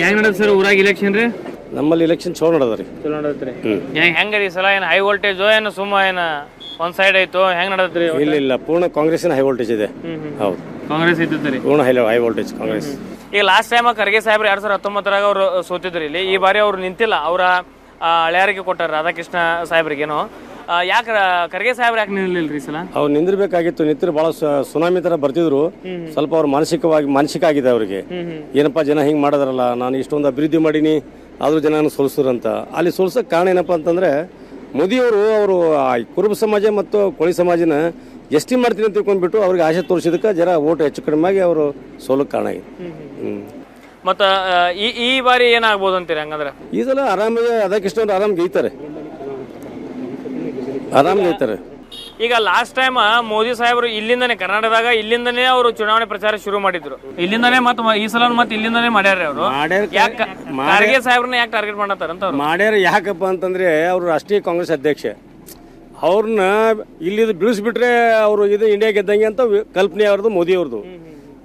ಹೆಂಗ್ ನಡೆದ ಸರ್ ಊರಾಗ ಇಲೆಕ್ಷನ್ ರೀ? ನಮ್ಮಲ್ಲಿ ಇಲೆಕ್ಷನ್ ಚಲೋ ನಡದ್ರಿ ರೀ ಚಲೋ ನಡದ್ರಿ ಹೆಂಗ ರೀ ಸಲ ಏನ್ ಹೈ ವೋಲ್ಟೇಜ್ ಏನು ಸುಮ್ಮ ಏನ ಒಂದ್ ಸೈಡ್ ಐತು ಹೆಂಗ್ ನಡದ್ರಿ ಇಲ್ಲ ಇಲ್ಲ. ಪೂರ್ಣ ಕಾಂಗ್ರೆಸ್ಸಿನ ಹೈ ವೋಲ್ಟೇಜ್ ಇದೆ. ಹೌದು. ಕಾಂಗ್ರೆಸ್ ಇದ್ದಿತ್ತು ಪೂರ್ಣ ಹೈ ಹೈ ವೋಲ್ಟೇಜ್ ಕಾಂಗ್ರೆಸ್. ಈಗ ಲಾಸ್ಟ್ ಟೈಮ್ ಖರ್ಗೆ ಸಾಹೇಬ್ರು ಎರಡ್ ಸಾವಿರದ ಹತ್ತೊಂಬತ್ತರಾಗ ಅವ್ರು ಸೋತಿದ್ರು ಇಲ್ಲಿ. ಈ ಬಾರಿ ಅವ್ರು ನಿಂತಿಲ್ಲ. ಅವರ ಹಳೆಯರಿಗೆ ಕೊಟ್ಟಾರ ರಾಧಾಕೃಷ್ಣ ಸಾಹೇಬ್ರಿಗೇನು. ಯಾಕೆ ಖರ್ಗೆ ಸಾಹೇಬ್ರು ಯಾಕೆ ನಿಲ್ಲಲಿಲ್ಲ ರೀ ಸಲ? ಅವ್ರು ನಿಂದಿರ್ಬೇಕಾಗಿತ್ತು ನಿಂತಿರು ಬಹಳ ಸುನಾಮಿ ತರ ಬರ್ತಿದ್ರು. ಸ್ವಲ್ಪ ಅವ್ರು ಮಾನಸಿಕವಾಗಿ ಮಾನಸಿಕ ಆಗಿದೆ ಅವ್ರಿಗೆ. ಏನಪ್ಪ ಜನ ಹಿಂಗೆ ಮಾಡಿದ್ರಲ್ಲ ನಾನು ಇಷ್ಟೊಂದು ಅಭಿವೃದ್ಧಿ ಮಾಡೀನಿ ಆದ್ರೂ ಜನ ಸೋಲಿಸ್ತಾರಂತ ಅಲ್ಲಿ ಸೋಲ್ಸೋಕೆ ಕಾರಣ ಏನಪ್ಪ ಅಂತಂದ್ರೆ ಮೋದಿಯವರು ಅವರು ಕುರುಬ ಸಮಾಜ ಮತ್ತು ಕೋಳಿ ಸಮಾಜನ ಎಷ್ಟಿ ಮಾಡ್ತೀನಿ ಅಂತ ತಿಳ್ಕೊಂಡ್ಬಿಟ್ಟು ಅವ್ರಿಗೆ ಆಸೆ ತೋರಿಸಿದಕ್ಕೆ ಜರ ಓಟ್ ಹೆಚ್ಚು ಕಡಿಮೆ ಆಗಿ ಅವರು ಸೋಲಕ್ಕೆ ಕಾರಣ ಆಗಿದೆ. ಮತ್ತೆ ಮತ್ತ ಈ ಈ ಬಾರಿ ಏನಾಗ್ಬೋದು ಅಂತೀರಿ ಹಂಗಂದ್ರೆ? ಈ ಸಲ ಆರಾಮಾಗಿ ಅದಕ್ಕಿಷ್ಟೊಂದು ಆರಾಮ್ ಗೈತಾರೆ ಆರಾಮ್ ಗೈತಾರೆ ಈಗ ಲಾಸ್ಟ್ ಟೈಮ್ ಮೋದಿ ಸಾಹೇಬರು ಇಲ್ಲಿಂದನೇ ಕರ್ನಾಟಕದಾಗ ಇಲ್ಲಿಂದನೇ ಅವರು ಚುನಾವಣೆ ಪ್ರಚಾರ ಶುರು ಮಾಡಿದ್ರು. ಇಲ್ಲಿಂದನೇ ಮತ್ತೆ ಈ ಸಲ ಮತ್ತೆ ಇಲ್ಲಿಂದನೇ ಮಾಡ್ಯಾರ ಅವರು ಖರ್ಗೆ ಸಾಹೇಬ್ರನ್ನ ಯಾಕೆ ಟಾರ್ಗೆಟ್ ಮಾಡತ್ತಾರ ಅಂತ ಮಾಡ್ಯಾರ ಯಾಕಪ್ಪ ಅಂತಂದ್ರೆ ಅವರು ರಾಷ್ಟ್ರೀಯ ಕಾಂಗ್ರೆಸ್ ಅಧ್ಯಕ್ಷ. ಅವ್ರನ್ನ ಇಲ್ಲಿದು ಬಿಡಿಸ್ಬಿಟ್ರೆ ಅವರು ಇದು ಇಂಡಿಯಾ ಗೆದ್ದಂಗೆ ಅಂತ ಕಲ್ಪನೆ ಅವ್ರದ್ದು ಮೋದಿ ಅವ್ರದ್ದು.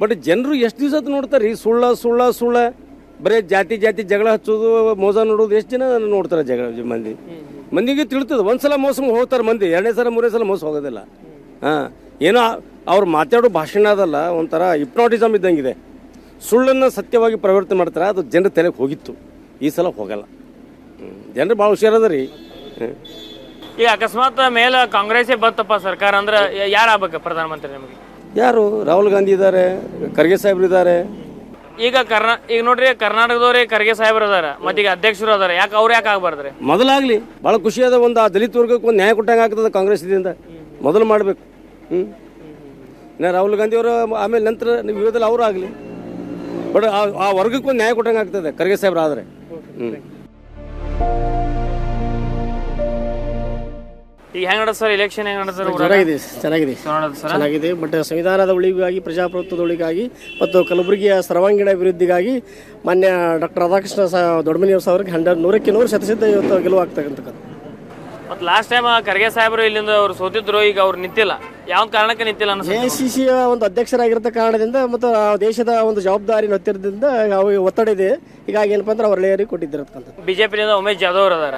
ಬಟ್ ಜನರು ಎಷ್ಟು ದಿವಸ ನೋಡ್ತಾರೆ ಸುಳ್ಳ ಸುಳ್ಳ ಸುಳ್ಳ. ಬರೀ ಜಾತಿ ಜಾತಿ ಜಗಳ ಹಚ್ಚೋದು ಮೋಸ ನೋಡೋದು ಎಷ್ಟು ಜನ ನೋಡ್ತಾರೆ ಜಗಳ ಮಂದಿ? ಮಂದಿಗೆ ತಿಳ್ತದೆ. ಒಂದ್ಸಲ ಮೋಸ ಹೋಗ್ತಾರೆ ಮಂದಿ. ಎರಡನೇ ಸಲ ಮೂರನೇ ಸಲ ಮೋಸ ಹೋಗೋದಿಲ್ಲ. ಹಾಂ ಏನೋ ಅವ್ರು ಮಾತಾಡೋ ಭಾಷಣ ಅದಲ್ಲ ಒಂಥರ ಹಿಪ್ನಾಟಿಸಮ್ ಇದ್ದಂಗಿದೆ. ಸುಳ್ಳನ್ನು ಸತ್ಯವಾಗಿ ಪರಿವರ್ತನೆ ಮಾಡ್ತಾರೆ ಅದು ಜನರ ತಲೆಗೆ ಹೋಗಿತ್ತು. ಈ ಸಲ ಹೋಗಲ್ಲ. ಜನರು ಭಾಳ ಹುಷಾರದ ರೀ. ಈಗ ಅಕಸ್ಮಾತ್ ಮೇಲೆ ಕಾಂಗ್ರೆಸ್ಸೇ ಬಂತಪ್ಪ ಸರ್ಕಾರ ಅಂದ್ರೆ ಯಾರು ಆಗ್ಬೇಕು ಪ್ರಧಾನಮಂತ್ರಿ ನಿಮಗೆ? ಯಾರು? ರಾಹುಲ್ ಗಾಂಧಿ ಇದ್ದಾರೆ ಖರ್ಗೆ ಸಾಹೇಬ್ರು ಇದ್ದಾರೆ. ಈಗ ಕರ್ನಾ, ಈಗ ನೋಡ್ರಿ, ಕರ್ನಾಟಕದವ್ರೆ ಖರ್ಗೆ ಸಾಹೇಬ್ರು ಅದಾರ, ಮತ್ತೆ ಈಗ ಅಧ್ಯಕ್ಷರು ಅದಾರ, ಯಾಕೆ ಅವ್ರು ಯಾಕೆ ಆಗ್ಬಾರ್ದ್ರಿ? ಮೊದಲಾಗ್ಲಿ, ಭಾಳ ಅದ ಒಂದು ಆ ದಲಿತ ವರ್ಗಕ್ಕೆ ಒಂದು ನ್ಯಾಯ ಕೊಟ್ಟಂಗೆ ಆಗ್ತದೆ ಕಾಂಗ್ರೆಸ್ ಇದರಿಂದ. ಮೊದಲು ಮಾಡಬೇಕು. ಹ್ಞೂ ರಾಹುಲ್ ಗಾಂಧಿ ಅವರು ಆಮೇಲೆ ನಂತರ ನೀವು ವಿರೋಧದಲ್ಲಿ ಅವರು ಆಗಲಿ. ಬಟ್ ಆ ಆ ವರ್ಗಕ್ಕೆ ಒಂದು ನ್ಯಾಯ ಕೊಟ್ಟಂಗೆ ಆಗ್ತದೆ ಖರ್ಗೆ ಸಾಹೇಬ್ರು ಆದರೆ. ಹ್ಞೂ ಈಗ ಹೆಂಗ್ ನಡದ ಸರ್ ಇಲೆಕ್ಷನ್ ಹೆಂಗ್ ನಡದ ಸರ್ ಚೆನ್ನಾಗಿದೆ ಚೆನ್ನಾಗಿದೆ. ಸರ್? ಚೆನ್ನಾಗಿದೆ. ಬಟ್ ಸಂವಿಧಾನದ ಉಳಿಗಾಗಿ ಪ್ರಜಾಪ್ರಭುತ್ವದ ಉಳಿಗಾಗಿ ಮತ್ತು ಕಲಬುರಗಿಯ ಸರ್ವಾಂಗೀಣ ಅಭಿವೃದ್ಧಿಗಾಗಿ ಮಾನ್ಯ ಡಾಕ್ಟರ್ ರಾಧಾಕೃಷ್ಣ ಸ ದೊಡ್ಡಮನಿ ಅವ್ರಿಗೆ ಹಂಡ್ರೆಡ್ ನೂರಕ್ಕೆ ನೂರು ಶತಸಿದ್ಧ ಇವತ್ತು ಗೆಲುವಾಗ್ತಕ್ಕಂಥದ್ದು. ಮತ್ತೆ ಲಾಸ್ಟ್ ಟೈಮ್ ಖರ್ಗೆ ಸಾಹೇಬ್ರು ಇಲ್ಲಿಂದ ಅವ್ರು ಸೋತಿದ್ರು ಈಗ ಅವ್ರು ನಿಂತಿಲ್ಲ. ಯಾವ ಕಾರಣಕ್ಕೆ ನಿಂತಿಲ್ಲ ಎ ಅನ್ಸುತ್ತೆ ಸಿ ಸಿಯ ಒಂದು ಅಧ್ಯಕ್ಷರಾಗಿರತ ಕಾರಣದಿಂದ ಮತ್ತು ಆ ದೇಶದ ಒಂದು ಜವಾಬ್ದಾರಿ ಹೊತ್ತಿರೋದ್ರಿಂದ ಅವ್ರಿಗೆ ಒತ್ತಡ ಇದೆ. ಹೀಗಾಗಿ ಏನಪ್ಪ ಅಂದ್ರೆ ಅವ್ರ ಲೇಯರಿಗೆ ಕೊಟ್ಟಿದ್ದಿರತಕ್ಕಂಥದ್ದು. ಬಿಜೆಪಿಯಿಂದ ಉಮೇಶ್ ಜಾಧವ್ ಅವ್ರು ಅದಾರ.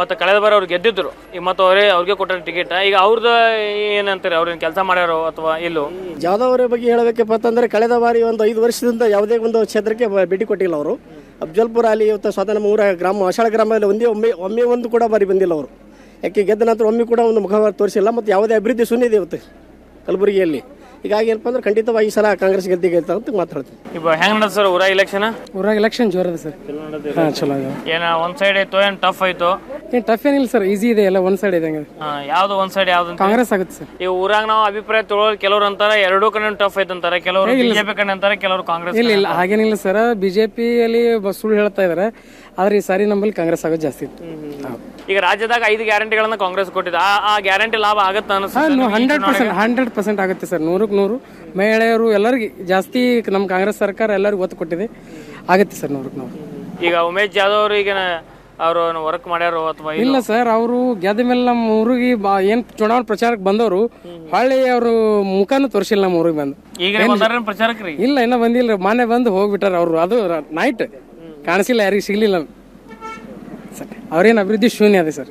ಮತ್ತೆ ಕಳೆದ ಬಾರಿ ಅವ್ರು ಗೆದ್ದಿದ್ರು. ಈಗ ಮತ್ತು ಅವರೇ ಅವ್ರಿಗೆ ಕೊಟ್ಟ ಟಿಕೆಟ್ ಈಗ ಅವ್ರದ್ದು ಏನಂತಾರೆ? ಅವ್ರೇನು ಕೆಲಸ ಮಾಡ್ಯಾರೋ ಅಥವಾ ಇಲ್ಲೋ? ಜಾಧವ್ ಅವರ ಬಗ್ಗೆ ಹೇಳಬೇಕಪ್ಪ ಅಂತಂದರೆ ಕಳೆದ ಬಾರಿ ಒಂದು ಐದು ವರ್ಷದಿಂದ ಯಾವುದೇ ಒಂದು ಕ್ಷೇತ್ರಕ್ಕೆ ಭೇಟಿ ಕೊಟ್ಟಿಲ್ಲ ಅವರು. ಅಫ್ಜಲ್ಪುರ ಅಲ್ಲಿ ಇವತ್ತು ಸ್ವತಃ ನಮ್ಮ ಊರ ಗ್ರಾಮ ಅಷಾಢ ಗ್ರಾಮದಲ್ಲಿ ಒಂದೇ ಒಮ್ಮೆ ಒಮ್ಮೆ ಒಂದು ಕೂಡ ಬಾರಿ ಬಂದಿಲ್ಲ ಅವರು. ಯಾಕೆ ಗೆದ್ದ ನಂತರ ಒಮ್ಮೆ ಕೂಡ ಒಂದು ಮುಖ ತೋರಿಸಿಲ್ಲ, ಮತ್ತು ಯಾವುದೇ ಅಭಿವೃದ್ಧಿ ಸುನ್ನಿದೆ ಇವತ್ತು ಕಲಬುರಗಿಯಲ್ಲಿ. ಹೀಗಾಗಿ ಏನಪ್ಪ ಅಂದ್ರೆ ಖಂಡಿತವಾಗಿ ಈ ಸಲ ಕಾಂಗ್ರೆಸ್ ಗೆದ್ದಿ ಗೆಲ್ತಾ ಅಂತ ಮಾತಾಡ್ತೀವಿ ಈಗ ಹೆಂಗ್ ನಡದ ಸರ್ ಊರ ಇಲೆಕ್ಷನ್ ಊರಾಗ ಎಲೆಕ್ಷನ್ ಜೋರದ ಸರ್. ಹಾಂ ಚಲೋ ಇದೆ ಏನ ಒಂದ್ ಸೈಡ್ ಐತೋ ಏನ್ ಟಫ್ ಆಯ್ತು? ಏನು ಟಫ್ ಏನಿಲ್ಲ ಸರ್ ಈಸಿ ಇದೆ ಎಲ್ಲ ಒಂದ್ ಸೈಡ್ ಇದೆ ಹಂಗೆ ಆ, ಯಾವ್ದು ಒಂದ್ ಸೈಡ್ ಯಾವ್ದು ಅಂತ? ಕಾಂಗ್ರೆಸ್ ಆಗುತ್ತೆ ಸರ್. ಈ ಊರಾಗ ನಾವು ಅಭಿಪ್ರಾಯ ತೊಗೊಳೋರು ಕೆಲವ್ರು ಅಂತಾರೆ ಎರಡೂ ಕಡೆ ಟಫ್ ಐತೆ ಅಂತಾರೆ ಕೆಲವರು ಬಿಜೆಪಿ ಕಡೆ ಅಂತಾರೆ ಕೆಲವರು ಕಾಂಗ್ರೆಸ್ ಇಲ್ಲ ಇಲ್ಲ ಹಾಗೇನಿಲ್ಲ ಸರ್. ಬಿ ಜೆ ಪಿಯಲ್ಲಿ ಸುಳ್ಳು ಹೇಳ್ತಾ ಇದಾರೆ. ಆದ್ರೆ ಈ ಸಾರಿ ನಮ್ಮಲ್ಲಿ ಕಾಂಗ್ರೆಸ್ ಆಗೋದು ಜಾಸ್ತಿ ಇತ್ತು. ಈಗ ರಾಜ್ಯದಾಗ ಐದು ಗ್ಯಾರಂಟಿಗಳನ್ನ ಕಾಂಗ್ರೆಸ್ ಕೊಟ್ಟಿದೆ. ಆ ಆ ಗ್ಯಾರಂಟಿ ಲಾಭ ಆಗತ್ತ ಹಂಡ್ರೆಡ್ ಪರ್ಸೆಂಟ್ ಹಂಡ್ರೆಡ್ ಪರ್ಸೆಂಟ್ ಆಗುತ್ತೆ ಸರ್. ನೂರಕ್ಕೆ ನೂರು ಮಹಿಳೆಯರು ಎಲ್ಲರಿಗೆ ಜಾಸ್ತಿ ನಮ್ಮ ಕಾಂಗ್ರೆಸ್ ಸರ್ಕಾರ ಎಲ್ಲರಿಗೂ ಒತ್ತು ಕೊಟ್ಟಿದೆ. ಆಗುತ್ತೆ ಸರ್ ನೂರಕ್ಕೆ ನೂರು ಈಗ ಉಮೇಶ್ ಜಾಧವ್ ಅವರು ಈಗ ಅವರು ವರ್ಕ್ ಮಾಡ್ಯಾರು ಅಥವಾ ಇಲ್ಲ ಸರ್ ಅವರು ಗೆದ್ದ ಮೇಲೆ ನಮ್ಮ ಊರಿಗೆ ಬಾ ಏನು ಚುನಾವಣಾ ಪ್ರಚಾರಕ್ಕೆ ಬಂದವರು ಹಳ್ಳಿ ಅವರು ಮುಖನೂ ತೋರಿಸಿಲ್ಲ ನಮ್ಮ ಊರಿಗೆ ಬಂದು. ಈಗ ಇಲ್ಲ ಇನ್ನ ಬಂದಿಲ್ಲ ಮೊನ್ನೆ ಬಂದು ಹೋಗ್ಬಿಟ್ಟಾರ ಅವರು. ಅದು ನೈಟ್ ಕಾಣಿಸಿಲ್ಲ ಯಾರಿಗೂ ಸಿಗ್ಲಿಲ್ಲ. ಅವ್ರೇನು ಅಭಿವೃದ್ಧಿ ಶೂನ್ಯ ಅದೇ ಸರ್.